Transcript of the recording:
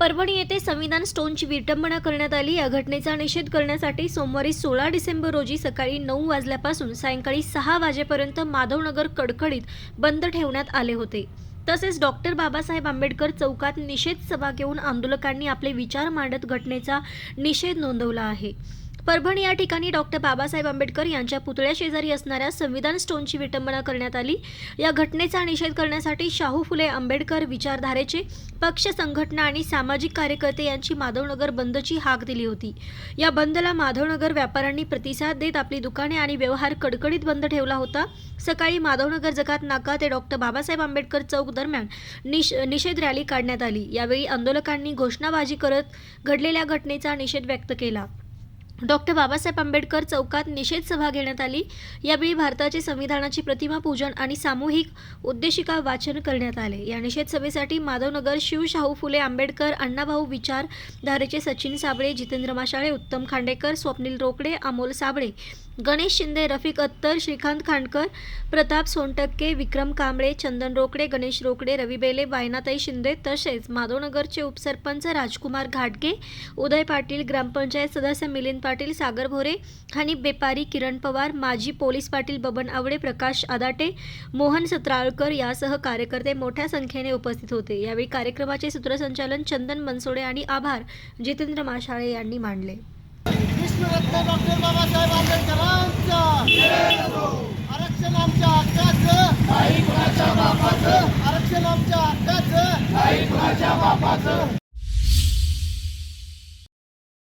परभणी येथे संविधान स्टोनची विटंबना करण्यात आली. या घटनेचा निषेध करण्यासाठी सोमवारी सोळा डिसेंबर रोजी सकाळी नऊ वाजल्यापासून सायंकाळी सहा वाजेपर्यंत माधवनगर कडकडीत बंद ठेवण्यात आले होते. तसेच डॉक्टर बाबासाहेब आंबेडकर चौकात निषेध सभा घेऊन आंदोलकांनी आपले विचार मांडत घटनेचा निषेध नोंदवला आहे. परभणी या ठिकाणी डॉक्टर बाबासाहेब आंबेडकर यांच्या पुतळ्या शेजारी असणाऱ्या संविधान स्टोनची विटंबना करण्यात आली. या घटनेचा निषेध करण्यासाठी शाहू फुले आंबेडकर विचारधारेचे पक्ष संघटना आणि सामाजिक कार्यकर्ते यांची माधवनगर बंदची हाक दिली होती. या बंदला माधवनगर व्यापाऱ्यांनी प्रतिसाद देत आपली दुकाने आणि व्यवहार कडकडीत बंद ठेवला होता. सकाळी माधवनगर जगात नाका ते डॉक्टर बाबासाहेब आंबेडकर चौक दरम्यान निष निषेध रॅली काढण्यात आली. यावेळी आंदोलकांनी घोषणाबाजी करत घडलेल्या घटनेचा निषेध व्यक्त केला. डॉक्टर बाबासाहेब आंबेडकर चौकात निषेध सभा घेण्यात आली. यावेळी भारताचे संविधानाची प्रतिमा पूजन आणि सामूहिक उद्देशिका वाचन करण्यात आले. या निषेध सभेसाठी माधवनगर शिवशाहू फुले आंबेडकर अण्णाभाऊ विचारधारेचे सचिन साबळे जितेंद्र माशाळे उत्तम खांडेकर स्वप्नील रोकडे अमोल साबळे गणेश शिंदे रफिक अत्तर श्रीकांत खांडकर प्रताप सोनटक्के विक्रम कांबळे चंदन रोकडे गणेश रोकडे रवी बेले वायनाताई शिंदे तसेच माधवनगरचे उपसरपंच राजकुमार घाटगे उदय पाटील ग्रामपंचायत सदस्य मिलिंद पाटील सागर भोरे हनीफ बेपारी किरण पवार माजी पोलीस पाटील बबन आवडे प्रकाश आदाटे मोहन सत्राळकर यासह कार्यकर्ते मोठ्या संख्येने उपस्थित होते. यावेळी कार्यक्रमाचे सूत्रसंचालन चंदन बनसोडे आणि आभार जितेंद्र माशाळे यांनी मांडले. विश्वरत्न डॉक्टर बाबासाहेब आंबेडकरांचा आरक्षण आमच्या हक्काचं. आरक्षण आमच्या हक्काचं.